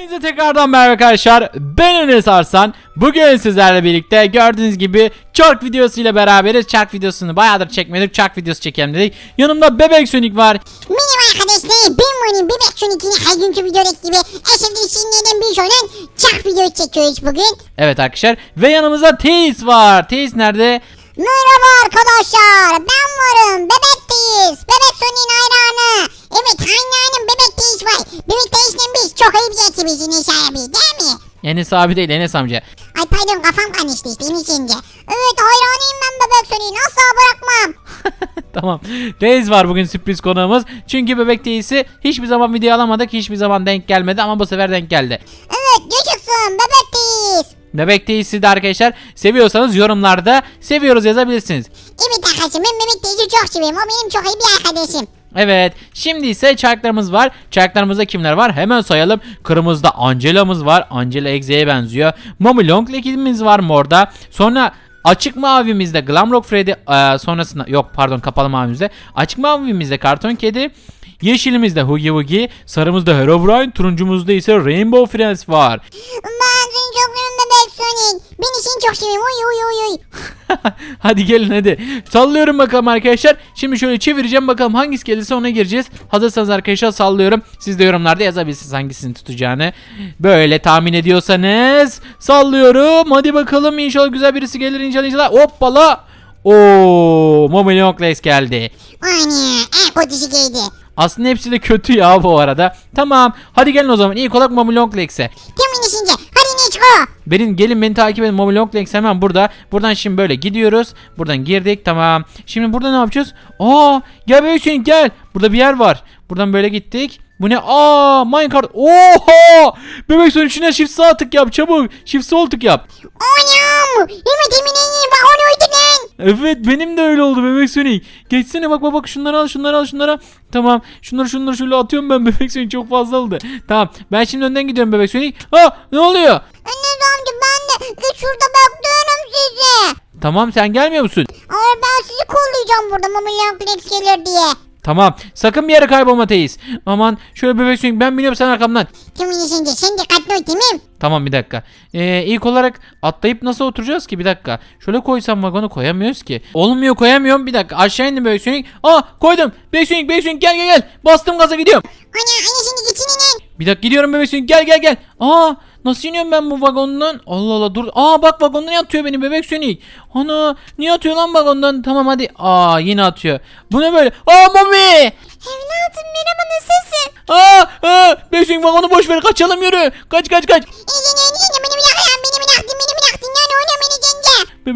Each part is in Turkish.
Hepinize tekrardan merhaba arkadaşlar. Ben Enes Arslan. Bugün sizlerle birlikte gördüğünüz gibi çark videosu ile beraberiz. Çark videosunu bayağıdır çekmedik. Çark videosu çekelim dedik. Yanımda Bebek Sonic var. Merhaba arkadaşlar ben Moni Bebek Sonic'in her günkü videodaki gibi eşimde işinlerden bir olan çak video çekiyoruz bugün. Evet arkadaşlar. Ve yanımızda Teis var. Teis nerede? Merhaba arkadaşlar ben varım Bebekteyiz Bebek Sonic'in hayranı Evet hayranım Bebekteyiz var Bebekteyiz biz ekibiz Enes abi değil mi? Enes abi değil Enes amca. Ay pardon kafam karıştı işte Enes Evet hayranıyım ben Bebek Sonic'in asla bırakmam tamam. Reis var bugün sürpriz konuğumuz. Çünkü Bebek Teis'i hiçbir zaman video alamadık. Hiçbir zaman denk gelmedi ama bu sefer denk geldi. Evet yaşasın Bebekteyiz Bebek Teis'i de arkadaşlar seviyorsanız yorumlarda seviyoruz yazabilirsiniz. Evet arkadaşım ben Bebekteyizi çok seviyorum o benim çok iyi bir arkadaşım Evet. Şimdi ise çarklarımız var. Çarklarımızda kimler var? Hemen sayalım. Kırmızıda Angela'mız var. Angela Exe'ye benziyor. Mommy Long Leg'imiz var morda. Sonra Açık mavimizde Glamrock Freddy eee, sonrasında yok pardon kapalı mavimizde açık mavimizde Karton Kedi Yeşilimizde Huggy Wuggy, sarımızda Herobrine, turuncumuzda ise Rainbow Friends var. Sonic Beni seni çok seviyorum uy uy uy uy hadi gelin hadi. Sallıyorum bakalım arkadaşlar. Şimdi şöyle çevireceğim bakalım hangisi gelirse ona gireceğiz. Hazırsanız arkadaşlar sallıyorum. Siz de yorumlarda yazabilirsiniz hangisini tutacağını. Böyle tahmin ediyorsanız sallıyorum. Hadi bakalım inşallah güzel birisi gelir inşallah inşallah. Hoppala. Oo, Mommy Lex geldi. Anne en kötüsü geldi Aslında hepsi de kötü ya bu arada. Tamam. Hadi gelin o zaman. İlk olarak Mommy Lex'e. Kim ineşince çıkıyor Benim gelin beni takip edin. Mobile Long Legs hemen burada. Buradan şimdi böyle gidiyoruz. Buradan girdik tamam. Şimdi burada ne yapacağız? Aa gel be Hüseyin gel. Burada bir yer var. Buradan böyle gittik. Bu ne? Aa minecart. Oha! Bebek son içine shift sağ tık yap çabuk. Shift sol tık yap. Anam Ümit Emine'yi bak onu lan Evet benim de öyle oldu bebek Sonic. Geçsene bak bak bak şunları al şunları al şunları al. Tamam şunları şunları şöyle atıyorum ben bebek Sonic çok fazla oldu. Tamam ben şimdi önden gidiyorum bebek Sonic. Ha ne oluyor? Anne amca ben de şurada bekliyorum sizi Tamam sen gelmiyor musun? Ama ben sizi kollayacağım burada Mama Lex gelir diye Tamam. Sakın bir yere kaybolma Teyiz. Aman şöyle bebek Sonic ben biniyorum sen arkamdan. Kim ineşince sen dikkatli ol tamam Tamam bir dakika. Ee, ilk olarak atlayıp nasıl oturacağız ki? Bir dakika. Şöyle koysam vagonu koyamıyoruz ki. Olmuyor koyamıyorum. Bir dakika aşağı indim bebek Sonic. Aa koydum. Bebek Sonic bebek Sonic gel gel gel. Bastım gaza gidiyorum. Ana anne şimdi geçin inin Bir dakika gidiyorum bebek Sonic gel gel gel. Aa nasıl iniyorum ben bu vagondan? Allah Allah dur. Aa bak vagondan atıyor beni bebek Sonic. Ana niye atıyor lan vagondan? Tamam hadi. Aa yine atıyor. Bu ne böyle? Aa mami. Evladım merhaba nasılsın? Aa, aa, bebek Sonic vagonu boş ver kaçalım yürü. Kaç kaç kaç.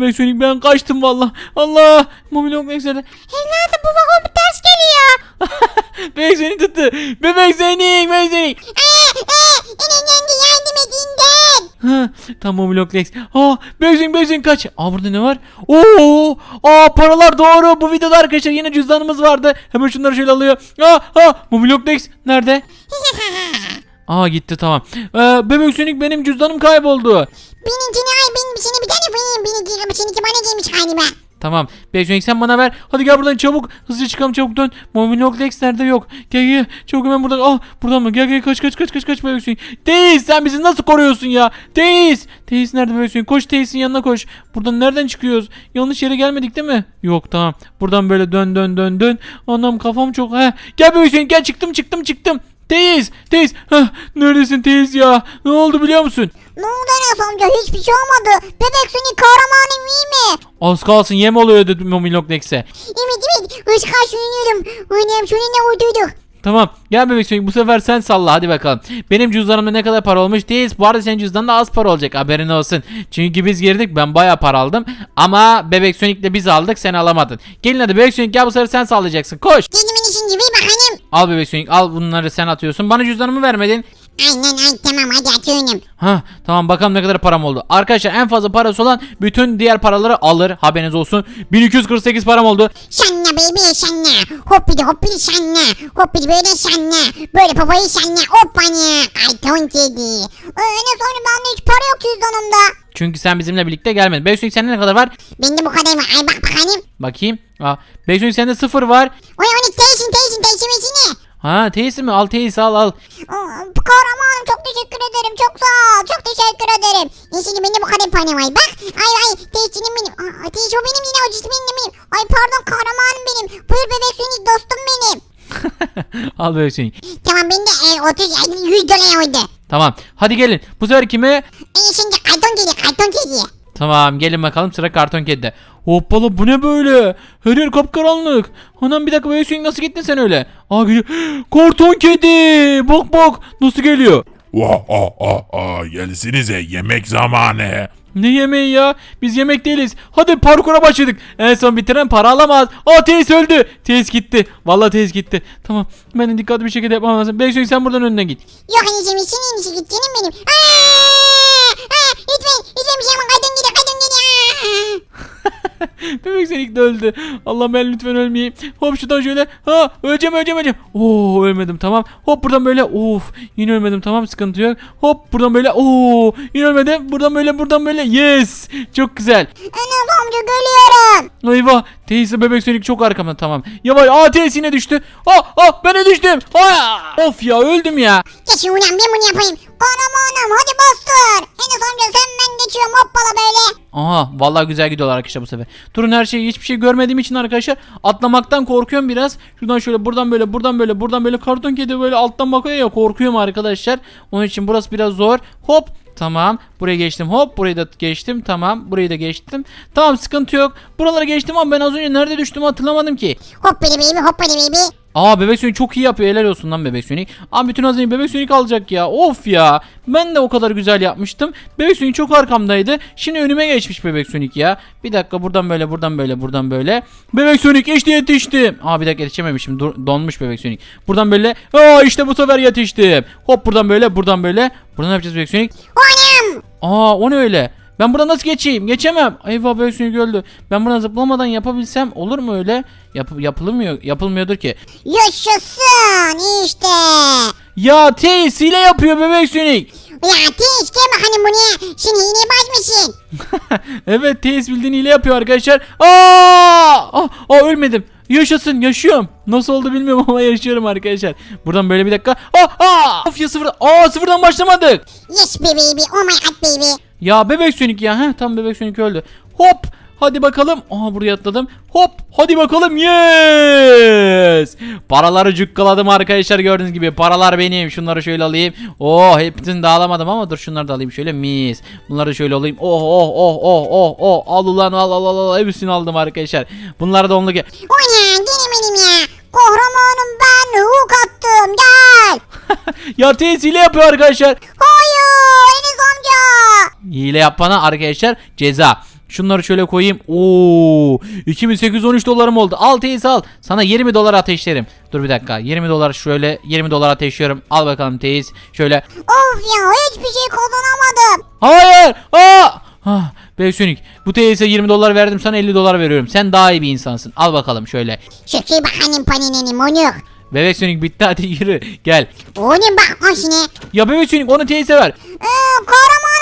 Bebek Sonic ben kaçtım valla. Allah. Mobilok Next'de. Evladım bu vagon bir ters geliyor Bebek Sonic tuttu. Bebek Sonic. Bebek Sonic. İnin cenge yardım edin den Ha, tam Mobilok Lex. Aa, Bebek Sonic Bebek Sonic kaç. Aa burada ne var? Oo, aa paralar doğru. Bu videoda arkadaşlar yine cüzdanımız vardı. Hemen şunları şöyle alıyor. Aa, aa Mobilok Lex nerede? Aa gitti tamam. Ee, Bebek Sonic benim cüzdanım kayboldu. Benimkini ay benim seni bir tane benim benimki seninki bana gelmiş galiba Tamam. Bebek Sonic sen bana ver. Hadi gel buradan çabuk. Hızlı çıkalım çabuk dön. Mobilok Lex nerede yok. Gel gel. Çabuk hemen buradan. Ah buradan mı? Gel gel kaç kaç kaç kaç kaç Bebek Sonic. Teyiz sen bizi nasıl koruyorsun ya? Teyiz. Teyiz nerede Bebek Sonic? Koş Teyiz'in yanına koş. Buradan nereden çıkıyoruz? Yanlış yere gelmedik değil mi? Yok tamam. Buradan böyle dön dön dön dön. Anam kafam çok. Heh. Gel Bebek Sonic gel çıktım çıktım çıktım. Teyiz, Teyiz. Heh, neredesin Teyiz ya? Ne oldu biliyor musun? Ne oldu Enes amca hiçbir şey olmadı Bebek senin kahramanın iyi mi? Az kalsın yem oluyor dedim Momilok Nex'e. Evet evet hız karşılanıyorum Annem şununla uyduyduk Tamam gel bebek Sonic bu sefer sen salla hadi bakalım. Benim cüzdanımda ne kadar para olmuş değil. Bu arada senin cüzdanında az para olacak haberin olsun. Çünkü biz girdik ben baya para aldım. Ama bebek Sonic'le biz aldık sen alamadın. Gelin hadi bebek Sonic gel bu sefer sen sallayacaksın koş. Dedimin işince bir bakalım Al bebek Sonic al bunları sen atıyorsun. Bana cüzdanımı vermedin. Aynen ay tamam hadi atıyorum Ha tamam bakalım ne kadar param oldu. Arkadaşlar en fazla parası olan bütün diğer paraları alır haberiniz olsun. 1248 param oldu. Şanna baby şanna Hoppidi hoppidi şanna Hoppidi böyle şanna Böyle papayı şanna Hoppana Kayton kedi Öyle sonra bende hiç para yok cüzdanımda Çünkü sen bizimle birlikte gelmedin. Bebek Sonic sende ne kadar var? Bende bu kadar var ay bak bakalım Bakayım. Aa, Bebek Sonic sende sıfır var. Oy onu teysin teysin teysin teysin Ha teyze mi? Al teyze al al. Kahramanım çok teşekkür ederim. Çok sağ ol. Çok teşekkür ederim. E şimdi bende bu kadar para var. Bak. Ay ay. Teyzeciğim benim. Aa, teyze o benim yine o cismi benim, benim. Ay pardon kahramanım benim. Buyur bebek sönük dostum benim. al bebek Sonic. Tamam bende e, 30 50 100 dolar oldu. Tamam. Hadi gelin. Bu sefer kime? E şimdi karton kedi karton kedi. Tamam gelin bakalım sıra karton kedide. Hoppala bu ne böyle? Her yer kapkaranlık. Anam bir dakika Sonic nasıl gittin sen öyle? Aa geliyor. Karton kedi. Bak bak nasıl geliyor? Vah ah ah ah gelsinize yemek zamanı. Ne yemeği ya? Biz yemek değiliz. Hadi parkura başladık. En son bitiren para alamaz. Aa teyze öldü. Teyze gitti. Vallahi teyze gitti. Tamam. Ben de dikkatli bir şekilde yapmam lazım. Sonic sen buradan önüne git. Yok anneciğim senin işi git canım benim. Aa, Bebek Sonic de öldü. Allah ben lütfen ölmeyeyim. Hop şuradan şöyle. Ha öleceğim öleceğim öleceğim. Oo ölmedim tamam. Hop buradan böyle. Of yine ölmedim tamam sıkıntı yok. Hop buradan böyle. Oo yine ölmedim. Buradan böyle buradan böyle. Yes. Çok güzel. Anam amca görüyorum. Eyvah. Teyze bebek Sonic çok arkamda tamam. Yavaş. Aa teyze yine düştü. Aa aa ben de düştüm. Aa, of ya öldüm ya. Geç ulan ben bunu yapayım. Kahramanım hadi bastır. Enes amca sen ben geçiyorum hoppala böyle. Aha vallahi güzel gidiyorlar arkadaşlar bu sefer. Durun her şeyi hiçbir şey görmediğim için arkadaşlar atlamaktan korkuyorum biraz. Şuradan şöyle buradan böyle buradan böyle buradan böyle karton kedi böyle alttan bakıyor ya korkuyorum arkadaşlar. Onun için burası biraz zor. Hop Tamam. Buraya geçtim. Hop burayı da geçtim. Tamam. Burayı da geçtim. Tamam sıkıntı yok. Buraları geçtim ama ben az önce nerede düştüğümü hatırlamadım ki. Hop beni baby hop beni baby. Aa bebek Sonic çok iyi yapıyor. Helal olsun lan bebek Sonic. Aa bütün hazineyi bebek Sonic alacak ya. Of ya. Ben de o kadar güzel yapmıştım. Bebek Sonic çok arkamdaydı. Şimdi önüme geçmiş bebek Sonic ya. Bir dakika buradan böyle buradan böyle buradan böyle. Bebek Sonic işte yetiştim. Aa bir dakika yetişememişim. Dur, donmuş bebek Sonic. Buradan böyle. Aa işte bu sefer yetiştim. Hop buradan böyle buradan böyle. Buradan ne yapacağız bebek Sonic? Anam. Aa o ne öyle? Ben buradan nasıl geçeyim? Geçemem. Eyvah bebek Sonic öldü. Ben buradan zıplamadan yapabilsem olur mu öyle? Yap yapılmıyor. Yapılmıyordur ki. Yaşasın işte. Ya Teys hile yapıyor bebek Sonic. Ya teş gel bakalım buraya. Şimdi yine basmışsın. evet Teys bildiğin hile yapıyor arkadaşlar. Aa! Ah, aa ölmedim. Yaşasın yaşıyorum. Nasıl oldu bilmiyorum ama yaşıyorum arkadaşlar. Buradan böyle bir dakika. Aa, aa! Of ya sıfır. Aa sıfırdan başlamadık. Yes baby oh my god baby. Ya bebek Sonic ya. Heh, tam bebek Sonic öldü. Hop. Hadi bakalım. Aha buraya atladım. Hop. Hadi bakalım. Yes. Paraları cukkaladım arkadaşlar gördüğünüz gibi. Paralar benim. Şunları şöyle alayım. Oh hepsini dağılamadım ama dur şunları da alayım şöyle mis. Bunları da şöyle alayım. Oh oh oh oh oh oh. Al ulan al al al al. Hepsini aldım arkadaşlar. Bunları da onluk. O ne gene benim ya. Kahramanım ben hook attım gel. ya teyze hile yapıyor arkadaşlar. Hayır Enes amca. Hile yapana arkadaşlar ceza. Şunları şöyle koyayım. Oo! 2813 dolarım oldu. Al teyze al. Sana 20 dolar ateşlerim. Dur bir dakika. 20 dolar şöyle 20 dolar ateşliyorum. Al bakalım teyze. Şöyle. Of ya hiçbir şey kazanamadım. Hayır! Aa! Ah, Beysonik bu teyze 20 dolar verdim sana 50 dolar veriyorum. Sen daha iyi bir insansın. Al bakalım şöyle. Şükür bakalım paninenim monuk. Bebek Sonic bitti hadi yürü gel. Oğlum bak aşine. Ya Bebek Sonic onu teyze ver. Ee, kahramanım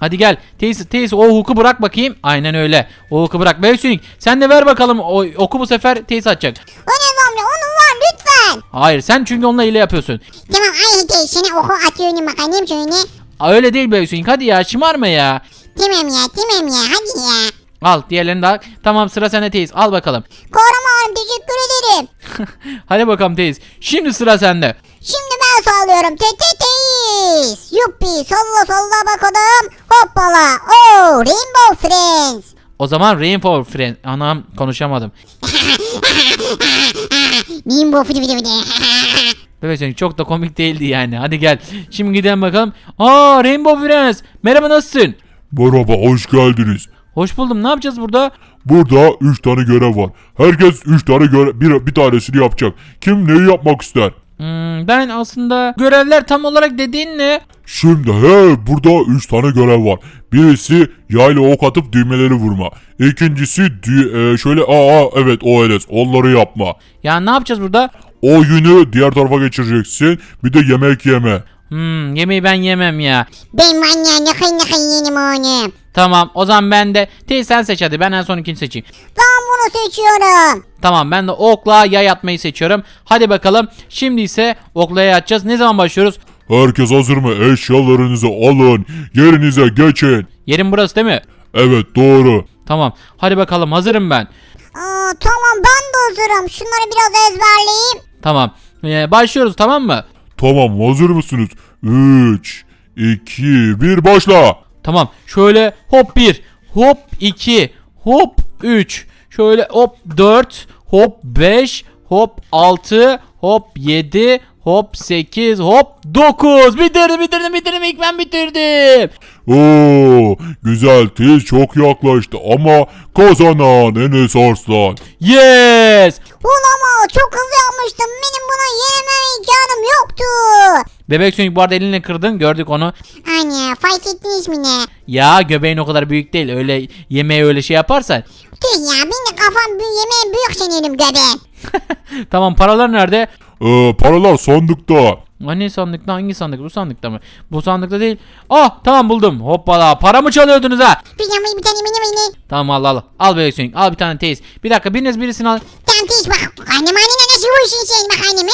Hadi gel. Teyze teyze o huku bırak bakayım. Aynen öyle. O huku bırak. Bebek Sonic sen de ver bakalım o oku bu sefer teyze atacak. Enes amca onun var lütfen. Hayır sen çünkü onunla hile yapıyorsun. Tamam ay hadi seni oku atıyorum bakalım şöyle. Aa, öyle değil Bebek Sonic hadi ya şımarma ya. Tamam ya tamam ya hadi ya. Al diğerlerini de al. Tamam sıra sende teyze al bakalım. Kahramanım teşekkür ederim. hadi bakalım teyze. Şimdi sıra sende. Şimdi ben sallıyorum. Teteteyiz. Yuppi salla salla bakalım. Hoppala. Oh Rainbow Friends. O zaman Rainbow Friend. Anam konuşamadım. Rainbow Friends. Bebek Sonic çok da komik değildi yani. Hadi gel. Şimdi gidelim bakalım. Aa Rainbow Friends. Merhaba nasılsın? Merhaba hoş geldiniz. Hoş buldum. Ne yapacağız burada? Burada 3 tane görev var. Herkes 3 tane görev bir, bir tanesini yapacak. Kim neyi yapmak ister? Hmm, ben aslında görevler tam olarak dediğin ne? Şimdi he burada 3 tane görev var. Birisi yayla ok atıp düğmeleri vurma. İkincisi dü- e, şöyle aa evet o evet onları yapma. Ya ne yapacağız burada? O yünü diğer tarafa geçireceksin. Bir de yemek yeme. Hmm, yemeği ben yemem ya. Ben kıyın ne kıyın yenim onu. Tamam o zaman ben de Teyze sen seç hadi ben en son ikinci seçeyim. Ben bunu seçiyorum. Tamam ben de okla yay atmayı seçiyorum. Hadi bakalım. Şimdi ise okla yay atacağız. Ne zaman başlıyoruz? Herkes hazır mı? Eşyalarınızı alın. Yerinize geçin. Yerim burası değil mi? Evet doğru. Tamam. Hadi bakalım hazırım ben. Aa, tamam ben de hazırım. Şunları biraz ezberleyeyim. Tamam. Ee, başlıyoruz tamam mı? Tamam hazır mısınız? 3, 2, 1 başla. Tamam. Şöyle hop 1, hop 2, hop 3, şöyle hop 4, hop 5, hop 6, hop 7, hop 8, hop 9. Bitirdim bitirdim bitirdim ilk ben bitirdim. Oo, güzel tiz çok yaklaştı ama kazanan Enes Arslan. Yes. Ulan çok hızlı yapmıştım. Benim buna yenilme imkanım yoktu. Bebek Sonic bu arada elinle kırdın gördük onu. Anne fark ettiniz mi ne? Ya göbeğin o kadar büyük değil öyle yemeğe öyle şey yaparsan. Tüh ya benim de kafam büyük yemeğin büyük sanırım göbeğim. Tamam paralar nerede? Ee, paralar sandıkta. Hani sandıkta hangi sandık bu sandıkta mı? Bu sandıkta değil. Ah tamam buldum. Hoppala para mı çalıyordunuz ha? Bir tane bir tane benim benim. Tamam al al. Al bebek Sonic al bir tane teyze. Bir dakika biriniz birisini al. Tamam teyze bak. Annem annene nasıl vursun sen bak anneme.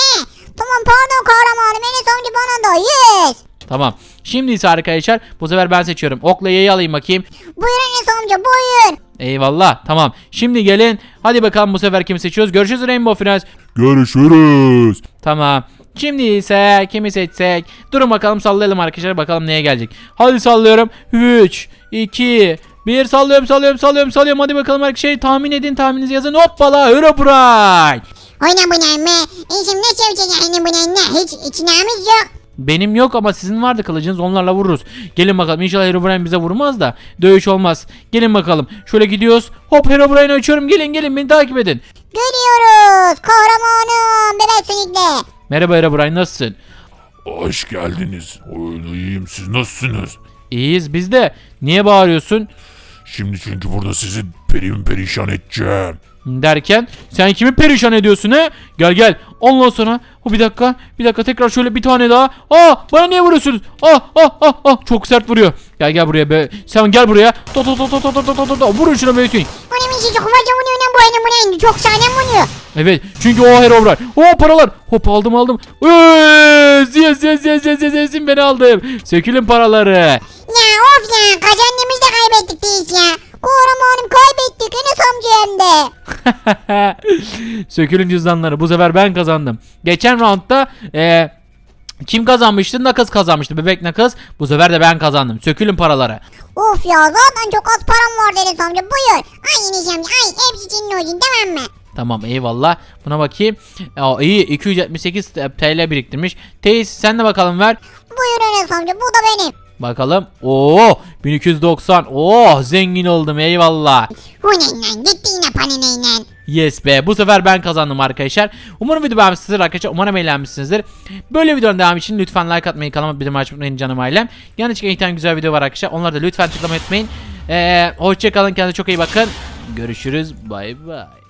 Tamam pardon kahramanım. Enes amca bana da yes. Tamam. Şimdi ise arkadaşlar bu sefer ben seçiyorum. Okla yayı alayım bakayım. Buyur Enes amca buyur. Eyvallah tamam. Şimdi gelin. Hadi bakalım bu sefer kimi seçiyoruz. Görüşürüz Rainbow Friends. Görüşürüz. Tamam. Şimdi ise kimi seçsek? Durun bakalım sallayalım arkadaşlar bakalım neye gelecek. Hadi sallıyorum. 3, 2, 1 sallıyorum sallıyorum sallıyorum sallıyorum. Hadi bakalım arkadaşlar tahmin edin tahmininizi yazın. Hoppala Herobrine. Oyna bu ne mi? Eşim ne sevecek annem bu ne? Hiç içinamiz yok. Benim yok ama sizin vardı kılıcınız onlarla vururuz. Gelin bakalım inşallah Herobrine bize vurmaz da dövüş olmaz. Gelin bakalım şöyle gidiyoruz. Hop Herobrine'i açıyorum gelin gelin beni takip edin. Görüyoruz. Kahramanım. Bebek sönükle. Merhaba Herobrine nasılsın? Hoş geldiniz. Oyun iyiyim siz nasılsınız? İyiyiz biz de. Niye bağırıyorsun? Şimdi çünkü burada sizi perim perişan edeceğim. Derken sen kimi perişan ediyorsun he? Gel gel. Ondan sonra o bir dakika bir dakika tekrar şöyle bir tane daha. Aa bana niye vuruyorsunuz? Ah ah ah ah çok sert vuruyor. Gel gel buraya be. Sen gel buraya. To to to to to to to to to. Vurun şuna. Annem işi çok sahnem vuruyor. Evet çünkü o Herobrine. O paralar. Hop aldım aldım. Yes yes yes yes yes yes beni aldım. Sökülün paraları. Ya of ya kazandığımızı da kaybettik değil ya. Kahramanım kaybettik Enes amca hem de. Sökülün cüzdanları. Bu sefer ben kazandım. Geçen roundda eee kim kazanmıştı? Nakız kazanmıştı. Bebek Nakız. Bu sefer de ben kazandım. Sökülün paraları. Of ya zaten çok az param var Enes amca buyur. Ay Enes amca ay hepsi senin olsun tamam mı? Tamam eyvallah. Buna bakayım. Aa, iyi 278 TL biriktirmiş. Teyiz sen de bakalım ver. Buyur Enes amca bu da benim. Bakalım. Oo 1290. Oo zengin oldum eyvallah. Bu ne lan gitti panineyle. Yes be bu sefer ben kazandım arkadaşlar. Umarım video beğenmişsinizdir arkadaşlar. Umarım eğlenmişsinizdir. Böyle videonun devamı için lütfen like atmayı kanalıma bildirim açmayı unutmayın canım ailem. Yanına çıkan iki tane güzel video var arkadaşlar. Onları da lütfen tıklamayı unutmayın. Ee, hoşçakalın kendinize çok iyi bakın. Görüşürüz. Bay bay.